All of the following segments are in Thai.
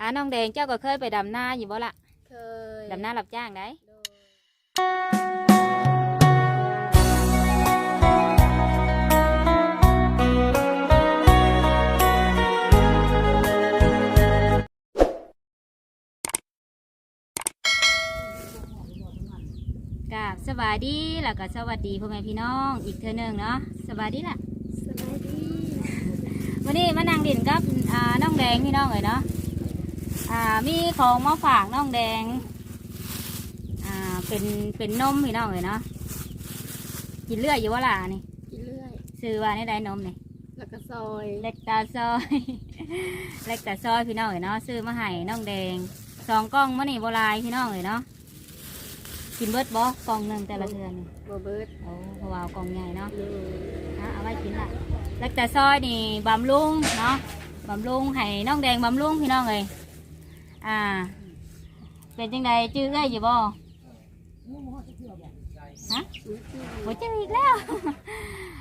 อ่าน้องแดงเจ้าก็เคยไปดำนาอยู่บ่ล่ะ เคยดำนารับจ้างได้โดยกับสวัสดีแล้วก็สวัสดีพ่อแม่พี่น้องอีกเทื่อหนึงเนาะสวัสดีล่ะสบายดีวันนี้มานั่งดินกับอ่าน้องแดงพี่น้องเลยเนาะ อ่ามีของมาฝากน้องแดง อ่าเป็นเป็นนมพี่น้องเลยเนาะกินเลือดอยู่ว่าล่ะนี่กินเรื่อย ซื้อว่าในได้นมนี่แล้วก็ซอยเล็กตาซอย เล็กตาซอยพี่น้องเลยเนาะซื้อมาให้น้องแดงสองกล่องมื่อนี่โบรายพี่น้องเลยเนาะกินเบิดบ่กล่องหนึ่งแต่ละเดือนนี่บเบิร์ดโอ้เพราะว่าเอากล่องใหญ่เนาะเลยอะเอาไว้กินละแล้วแต่ซอยนี่บำรุงเนาะบำรุงให้น้องแดงบำรุงพี่น้องเลย อ่า เป็นจังใดจื้อได้อยู่บ่ฮะโอ้จื้ออีกแล้ว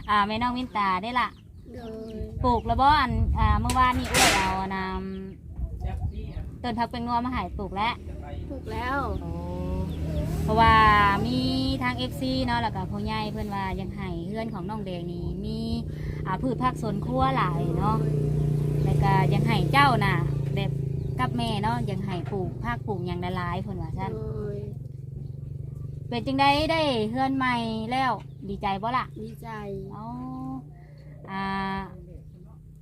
อ่าแม่น้องวินตาได้ละโดยปลูกแล้วบ่อันอ่าเมื่อวานนี่อ้วยเอานำต้นพักเป็นงัวมาใหายปลูกแล้ว ถูกแล้วโอ้เพราะว่ามีทาง FC เนาะแล้วก็พ่อใหญ่เพื่อนว่ายังให้เพื่อนของน้องแดงนี่มีอ่าพืชผักสวนครัวหลายเนาะแล้วก็ยังให้เจ้าน่ะแบบ กับแม่เนาะยังให้ปลูกผักปลูกหยังหลายๆเพิ่นว่าโดซั่นยเป็นจังไดได้เฮือนใหม่แล้วดีใจบ่ล่ะดีใจเอาอ่า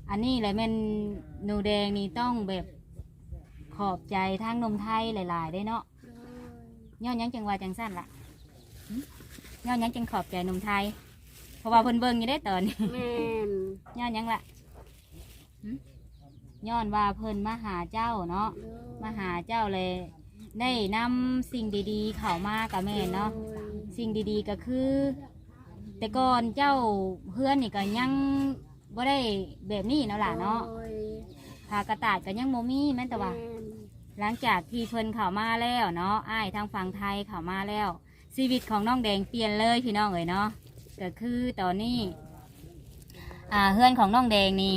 อันนี้แหละแม่นหนูแดงนี่ต้องแบบขอบใจทางนมไทยหลายๆได้เนาะโดยย้อนหยังจังว่าจังสั้นล่ะหึย้อนหยังจังขอบใจหนุ่มไทย เพราะว่าเพิ่นเบิ่งอยู่ได้ตอนนี้แม่นย้อนหยังล่ะหึ ย้อนว่าเพิ่นมาหาเจ้าเนาะโดยมาหาเจ้าเลย ได้นำสิ่งดีๆ เข้ามากับแม่นเนาะโดยสิ่งดีๆก็คือ แต่ก่อนเจ้าเพื่อนนี่ก็ยังบ่ได้แบบนี้เนาะล่ะเนาะโดยพากระตาดก็ยังบ่มีแม่นแต่ว่า ม่นหลังจากที่เพิ่นเข้ามาแล้วเนาะอ้ายทางฝั่งไทยเข้ามาแล้ว ชีวิตของน้องแดงเปลี่ยนเลยพี่น้องเอ๋ยเนาะก็คือตอนนี้ อ่าเฮือนของน้องแดงนี่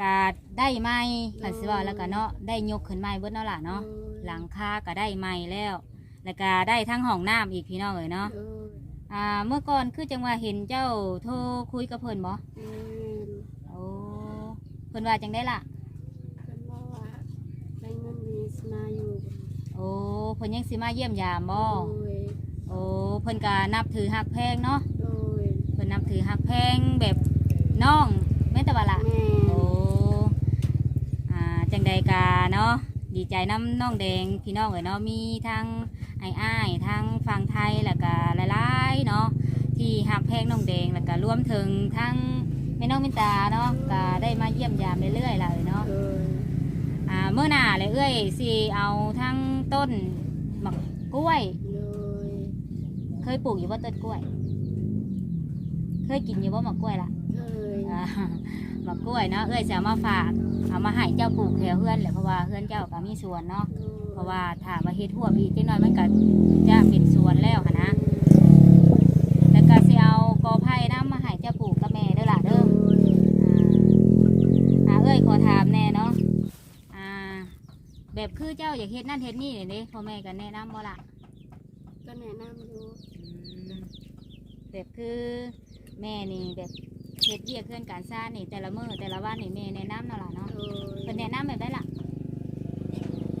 กาได้ไม้ผันสิว่าแล้วก็เนาะได้ยกขึ้นไม้เบิดเนาะล่ะเนาะโดยหลังคาก็ได้ไม้แล้ว แล้วก็ได้ทั้งห้องน้ำอีกพี่น้องเอ๋ยเนาะโดยอ่าเมื่อก่อนคือจังว่าเห็นเจ้าโทรคุยกับเพิ่นบ่แม่นโอ้เพิ่นว่าจังได้ล่ะเพิ่นบอกว่าได้เงินมีสมาอยู่โอ้เพิ่นยังสิมาเยี่ยมยามบ่โดยโอ้เพิ่นก็นับถือหักแพงเนาะโดยเพิ่นนับถือหักแพงแบบน้องแม่นแต่ว่าละแม่โอ้อ่าจั งใดกาเนาะดีใจน้ำน้องแดงพี่น้องเอ๋ยเนาะมีทั้งไอ้อ้ายทั้งฝั่งไทยแล้วก็หลายๆเนาะที่หักแพงน้องแดงแล้วก็รวมถึงทั้งแม่น้องมินตาเนาะก็ได้มาเยี่ยมยามเรื่อยๆเลยเนาะโดยอ่าเมื่อหน้าเลยเอ้ยสิเอาทั้งต้นหมักกล้วยโดยเคยปลูกอยู่ว่าต้นกล้วย เคยกินอยู่ว่าหมักกล้วยล่ะเคยอ่าหมักกล้วยเนาะเอ้ยจะเอามาฝาก เอามาให้เจ้าปลูกแถวเพื่อนแหละเพราะว่าเพื่อนเจ้าก็มีสวนเนาะเพราะว่าถ้ามาเฮ็ดทั่วปีจังน้อยมันก็จะเป็นสวนแล้วค่ะนะแล้วก็สิเอากอไผ่น้ำมาให้เจ้าปลูกกับแม่เด้อล่ะเด้ออ่าอ่าเอ้ยขอถามแน่เนาะอ่า แบบคือเจ้าอยากเฮ็ดนั่นเฮ็ดนี่เนี่ยเด้พ่อแม่ก็แนะนำบ่ล่ะก็แนะนำอยู่อืมแบบคือแม่นี่แบบ เฮ็ดเวียกเคลื่อนการสร้างนี่แต่ละมื้อแต่ละวันนี่แม่แนะนำเนาะล่ะเนาะโดยเพิ่นแนะนำแบบได้ล่ะ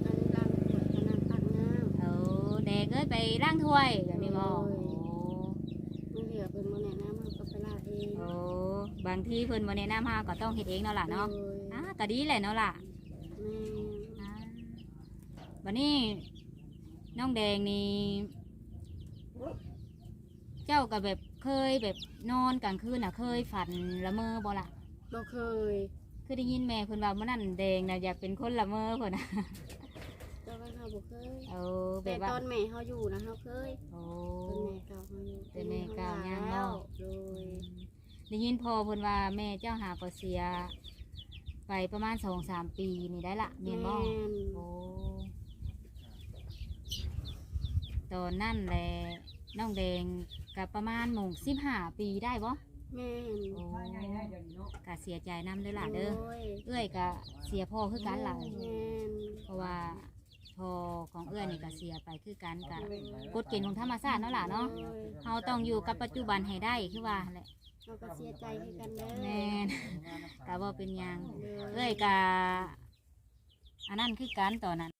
อันร่างกายขนาดตักน้เออแดกเอ้ยไปล้างถ้วยแบบนี้บ่โอ้โอ้ำมันเหลือเป็นโมแนะนำมันก็ไปลาเองโอ้บางทีเพิ่นบ่แนะนำเฮาก็ต้องเฮ็ดเองเนาะล่ะเนาะโดยอ่าก็ดีแหละเนาะล่ะแม่อ่าบัดนี้น้องแดงนี่เจ้าก็แบบ เคยแบบนอนกลางคืนน่ะเคยฝันละเมอบ่ล่ะบ่เคยคือได้ยินแม่เพิ่นว่ามื้อนั้นแดงน่ะอยากเป็นคนละเมอเพิ่นน่ะแต่ว่าเขาบ่เคยเอาแบแต่บว่าตอนแม่เขาอยู่นะเขาเคยโอ้ ตอนแม่เก่าเขาอยู่แต่แม่เก่ายังแล้เนาะวโดยได้ยินพอเพิ่นว่าแม่เจ้าหาก็เสีย ไปประมาณสองสามปีนี่ได้ละเมียนบ่นโอ้ตอนนั่นแหละน้องแดง กับประมาณหมงสิบห้าปีได้บ่โแม่นโอ้ก็เสียใจนำเด้อล่ะเด้อโอ้ยเอื้อยก็เสียพ่อคือกันล่ะแม่นเพราะว่าพ่อของเอื้อยนี่ก็เสียไปคือกันกะกฎเกณฑ์ของธรรมชาติเนาะล่ะเนาะโอ้ยเฮาต้องอยู่กับปัจจุบันให้ได้คือว่าแหละเราก็เสียใจคือกันเด้อแม่นก็บ่เป็นหยังโดเอ้ยกะอันนั้นคือกันตอนนั้น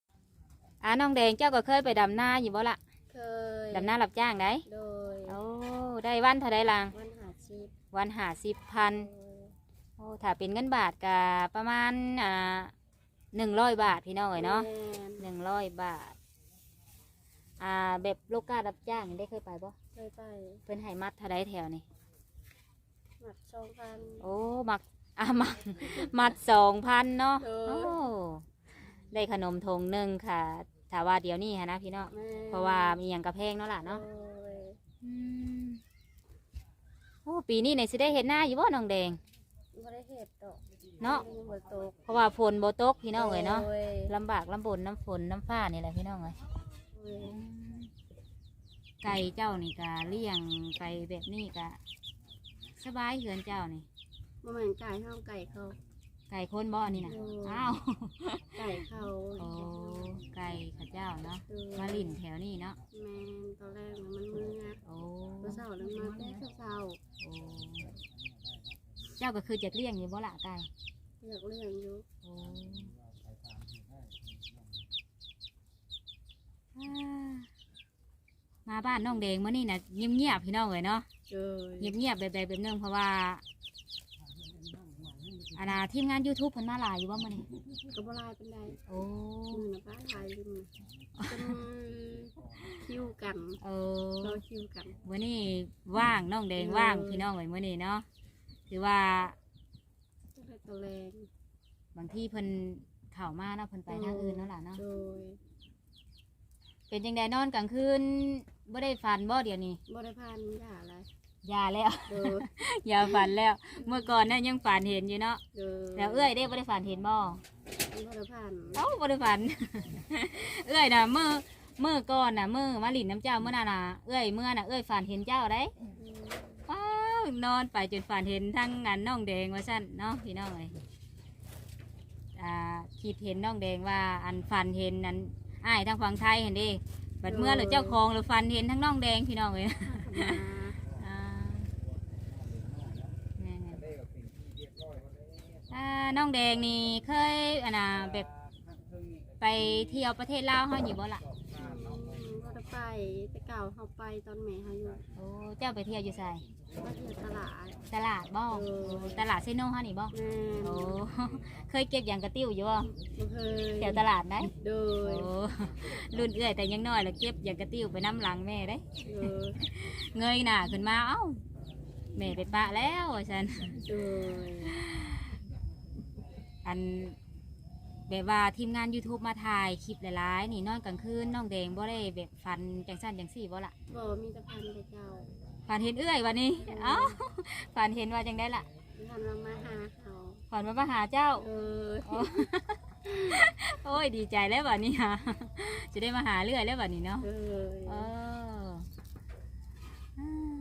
อ่าน้องแดงเจ้าก็เคยไปดำนาอยู่บ่ละเคยดำนารับจ้างได้โดยโอ้ ได้วันเท่าไดล่ะวันหาชีพวันหาสิบพันโดยโอ้ถ้าเป็นเงินบาทก็ประมาณอ่าหนึ่งร้อยบาทพี่น้องเอ๋ยเนาะแม่นหนึ่งร้อยบาท อ่าแบบลูกก้ารับจ้างนี่ได้เคยไปบ่เคยไปเพิ่นให้มัดเท่าไดแถวนี่หมัดสองพันโอ้มักอะมัดมัดสองพันเนาะเออโอ้ได้ขนมทงหนึ่งค่ะถ้าว่าเดี๋ยวนี้ฮะนะพี่น้องแม่เพราะว่ามีอย่างกระเพงเนาะล่ะเนาะ โดย อืม โอ้ปีนี้ในสิได้เห็นหน้าอยู่บ่น้องแดง บ่ได้เฮ็ดดอกเนาะ ยังบ่ตกเพราะว่าฝนบ่ตกพี่น้องเลยเนาะโดยลำบากลำบนน้ำฝนน้ำฟ้านี่แหละพี่น้องเลยโดยไก่เจ้านี่ก็เลี้ยงไปแบบนี้ก็สบายเหือนเจ้านี่ บ่แม่นไก่เฮาไก่เขา ไก่คนบ่อันนี่นะโอ้ อ้าวไก่เขาโอ้ไก่ข้าเจ้าเนาะโดยมาลิ่นแถวนี้เนาะแม่นตอนแรกน่ะมันมือ อะโอ้เมื่อเช้านั้นมาแต่เช้าโอ้เจ้าก็คือจะเลี้ยงอยู่บ่ละไก่ๆอยากเลี้ยงอยู่โอ้อ่ามาบ้านน้องแดงมื่อนี่นะเงียบเงียบๆพี่น้องเลยเนาะโดยเงียบเงียบๆแบบแบบแบบนึงเพราะว่า อาณาทีมงาน YouTube เพิ่นมาหลายอยู่ว่ามื่อนี้ก็บ่ลายเป็นไรโอ้มือนะป้าลายอยู่มือจนคิวกันเอรออคิวกันมื่อนี้ว่างน้องแดงว่างพี่น้องเลยมื่อนี้เนาะถือว่าจะไปตัวแรงบางที่เพิ่นเข้ามาเนาะเพิ่นไปทางอื่นเนาะล่ะเนาะโดยเป็นจังไดนอนกลางคืนบ่ได้ฝันบ่เดี๋ยวนี้บริพันธ์อย่าอะไร ยาแล้ว โดยอย่าฝันแล้ว เมื่อก่อนเนี่ยยังฝันเห็นอยู่เนาะโดยแล้วเอ้ยได้บ่ได้ฝันเห็นบ่บริพันธ์เอ้าบ่ได้ฝัน เอ้ยน่ะเมื่อเมื่อก่อนน่ะเมื่อมาหลินน้ำเจ้าเมื่อน่ะน่ะเอ้ยเมื่อน่ะเอ้ยฝันเห็นเจ้าได้ว้าวนอนไปจนฝันเห็นทั้งงานน้องแดงว่าซั่นเนาะพี่น้องเอ้ยอ่าคิดเห็นน้องแดงว่าอันฝันเห็นนั้นอ้ายทางฝั่งไทยเห็นเดิบัดเมื่อหรือเจ้าของหรือฝันเห็นทั้งน้องแดงพี่น้องเอ้ยมาอ่าแม่นๆ อ่าน้องแดงนี่เคยอันน่ะแบบไปเที่ยวประเทศลาวเฮาอยู่บ่ล่ะบริไปแต่เก่าเขาไปตอนแม่เขาอยู่โอ้เจ้าไปเที่ยวอยู่ไสก็เที่ยวตลาด ตลาดบ่เออโอ้ตลาดเซโนเฮานี่บ่แม่โอ้เคยเก็บหยังกระติ้วอยู่บ่บ่เคยแถวตลาดได้โดโอ้ยรุ่นเอื้อยแต่ยังน้อยแล้วเก็บหยังกระติ้วไปน้ำหลังแม่ได้ โดยเงยหน้าขึ้นมาเอ้าแม่ไปปะแล้วว่าซั่นโดย อันแบบว่าทีมงาน YouTube มาถ่ายคลิปหลายๆ นี่นอนกลางคืนน้องแดงบ่ได้แบบฟันจังสั้นจังสี่บ่ละบ่มีแต่พันแต่เจ้าฝันเห็นเอื้อยวันนี้เอ้าฝันเห็นว่าจังได้ละพันเรามาหาเขาฝันว่ามาหาเจ้า เออโอ้โอ้ยดีใจแล้ววันนี้ฮะจะได้มาหาเรื่อยแล้ววันนี้เนาะเออเอออ่า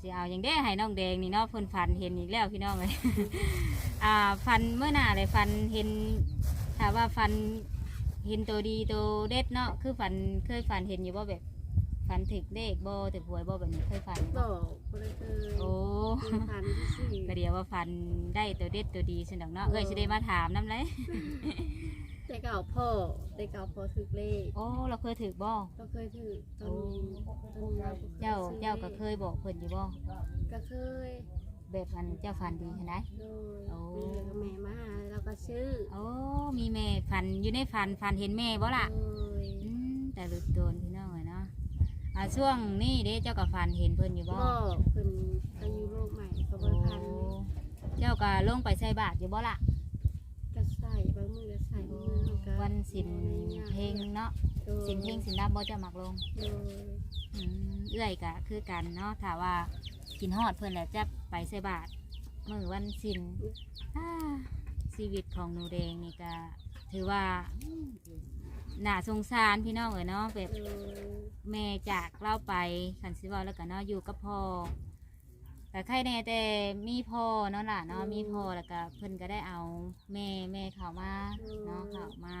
สิเอาอย่างได้ให้น้องแดงนี่เนาะเพิ่นฝันเห็นอีกแล้วพี่น้องเลย อ่าฟันเมื่อหน้าเลยฟันเห็นถามว่าฟันเห็นตัวดีตัวเด็ดเนาะคือฟันเคยฟันเห็นอยู่บ่แบบฟันถึกเลขบ่ถึกหวยบ่แบบนี้เคยฟันอยู่บบ่อกบ่ได้เคยโอ้มีพันที่สี่ก็เดียวว่าฟันได้ตัวเด็ดตัวดีสินดอกเนาะเอ้ยสิได้มาถามน้ำเลย แต่เก่าพ่อแต่เก่าพ่อถึกเลขโอ้เราเคยถึกบ่ก็เคยถือตอนนี้ตอนนี้เราก็คยเจ้าซื้อเจ้าก็เคยบอกเพิ่นอยู่บ่ก็เคย แบบอันเจ้าฟันดีขนาดไหนโดยโอ้แม่ก็แม่มาหาเราก็ซื้อโอ้มีแม่ฟันอยู่ในฟันฟันเห็นแม่บ่ล่ะโดยอืมแต่หลุดโดนพี่น้องเลยเนาะอ่าช่วงนี้เด้เจ้ากับฟันเห็นเพิ่นอยู่บ่ก็เพิ่นอายุโรคใหม่ก็บ่โอ้ทันเจ้าก็ลงไปใส่บาตรอยู่บ่ล่ะก็ใส่บางมือก็ใส่บางมือก็วันสินเพลงเนาะโดยสินเพลงสินดำบ่เจะมักลง โดย อืมเอื้อยก็คือกันเนาะถ้าว่า กินฮอดเพิ่นแล้วจะไปใส่บาตรมื้อวันสินอ่าชีวิตของหนูแดงนี่ก็ถือว่าน่าสงสารพี่น้องเอ้ยเนาะแบบโดยแม่จากเล่าไปคันสิเว่าแล้วก็เนาะอยู่กับพ่อแต่ใครแน่แต่มีพ่อเนาะล่ะเนาะมีพ่อแล้วก็เพิ่นก็ได้เอาแม่แม่เขามาเนาะเขามา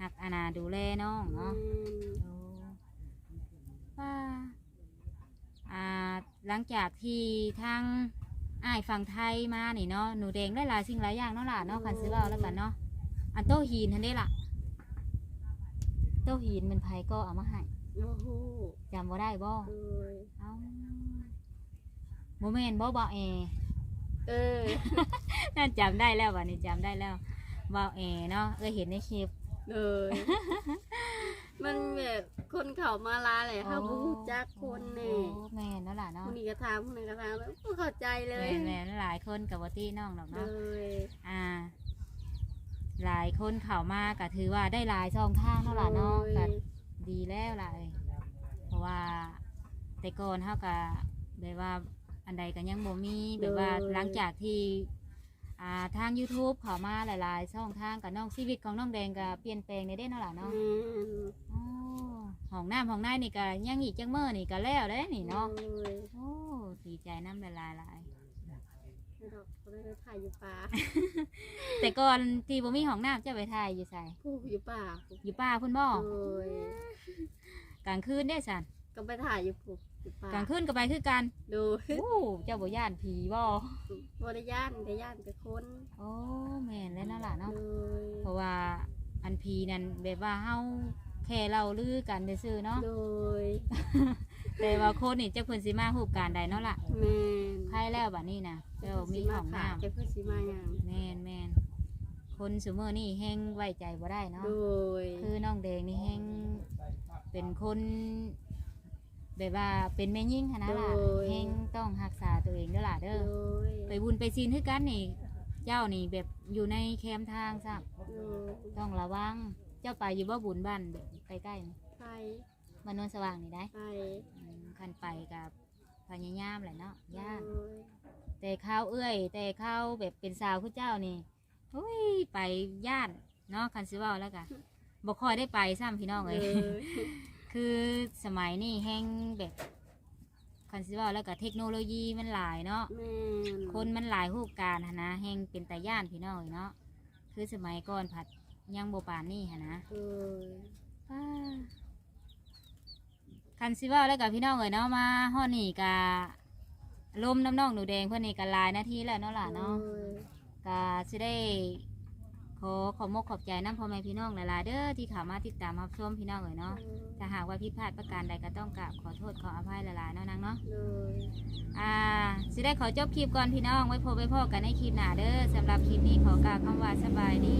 หักอาณาดูแลน้องเนาะโอ้ว่า อ่าหลังจากที่ทางอ้ายฝั่งไทยมานี่เนาะหนูแดงได้หลายสิ่งหลายอย่างเนาะล่ะเนาะคันซื้อเว่าแล้วกันเนาะอันโตหินทันได้ล่ะ โตหินมันไผก็เอามาให้โอ้โหจำบ่ได้บ่โดยเอ้าโมเมนบ่บ่เอเออนั่นจำได้แล้ววันนี้จำได้แล้วบ่เอเนาะเออเห็นในคลิป เลย มันแบบ คนเขามาลาเลยเขาบูจักคนนี่โอ้แม่นเนาะล่ะเนาะคนนี้ก็ถามคนนั้นก็ถามแล้วบ่เข้าใจเลยแม่นแม่นหลายคนกับวตี้น้องดอกเลเนาะยอ่า หลายคนเข้ามาก็ถือว่าได้หลายช่องทางเนาะล่ะเนาะก็ ดีแล้วล่ะเอ้ยเพราะว่าแต่ก่อนเฮาก็แบบว่าอันใดก็ยังบ่มีแบบว่าหลังจากที่อ่าทาง YouTube เข้ามาหลายๆช่องทางกับน้องชีวิตของน้องแดงก็เปลี่ยนแปลงในเด้เนาะล่ะแม่เนาะนอ๋อ ห้องน้ำห้องในนี่ก็ยังอีกจังเมื่อนี่ก็แล้วได้นี่เนาะเลยโอ้ดีใจน้ำหลายๆหลายไม่ดอกเขาได้ไปถ่ายอยู่ป่าแต่ก่อนที่บ่มีห้องน้ำจะไปถ่ายอยู่ใส่ผู้อยู่ป่าอยู่ป่าพุ่นบ่เลยกลางคืนได้สันก็ไปถ่ายอยู่ผู้อยู่ป่ากลางคืนก็ไปคือกันดูโอ้เจ้าบ่ย่านผีบ่บริย่านแต่ย่านแต่คนโอ้แม่นแล้วเนาะล่ะเนาะเลยเพราะว่าอันผีนั่นแบบว่าเฮา แค่เราลือกันซื่อๆเนาะเลยแต่ว่าคนนี่เจ้าเพิ่นสิมาฮู้การใดเนาะล่ะแม่นใครแล้วบัดนี้นะเจ้ามีห้องน้ำจะเพื่อสิมาอย่างแม่นแม่นคนซุมื้อนี่แฮงไว้ใจบ่ได้เนาะ โดยคือน้องแดงนี่แฮงเป็นคนแบบว่าเป็นแม่ยิ่งหั้นนะล่ะแฮงต้องรักษาตัวเองเด้อล่ะเด้โดอยไปบุญไปศีลคือกันนี่ เจ้านี่แบบอยู่ในแคมป์ทางซักโดยต้องระวัง เจ้าไปอยู่บ่บุญบ้านแบบใกล้ๆนี่ไปบ้านโนนสว่างนี่ได้ไปอืมคันไปกับพญายามแหละเนาะย่านโดยแต่ข้าวเอื้อย แต่ข้าวแบบเป็นสาวคือเจ้านี่เฮ้ยไปย่านเนาะคันสิเว้าแล้วกะบ่ค่อยได้ไปซ้ำพี่น้องเลเอ้ยยคือสมัยนี้แห้งแบบคันสิเว้าแล้วก็เทคโนโลยีมันหลายเนาะแม่นคนมันหลายรูปการหั้นนะแห้งเป็นแต่ย่านพี่น้องเนาะคือสมัยก่อนผัด ยังโบปานนี่หั้นนะโดยป้าคันสิเว่าแล้วกับพี่น้องเอ๋ยเนาะมาห่อนี่กะลมน้ำน้องหนูแดงเพื่อนนี่กะลายนาทีแล้วเนาะล่ะเนาะ โดยกะสิได้ขอขอบมกขอบใจน้ำพ่อแม่พี่น้องหลายๆเด้อที่เข้ามาติดตามรับชมพี่น้องเอ๋ยเนาะถ้าหากว่าผิดพลาดประการใดก็ต้องกราบขอโทษขออภัยหลายๆเนาะนางเนาะโดย อ่าสิได้ขอจบคลิปก่อนพี่น้องไว้พบไว้พอกันในคลิปหน้าเด้อสำหรับคลิปนี้ขอกล่าวคำว่าสบายดี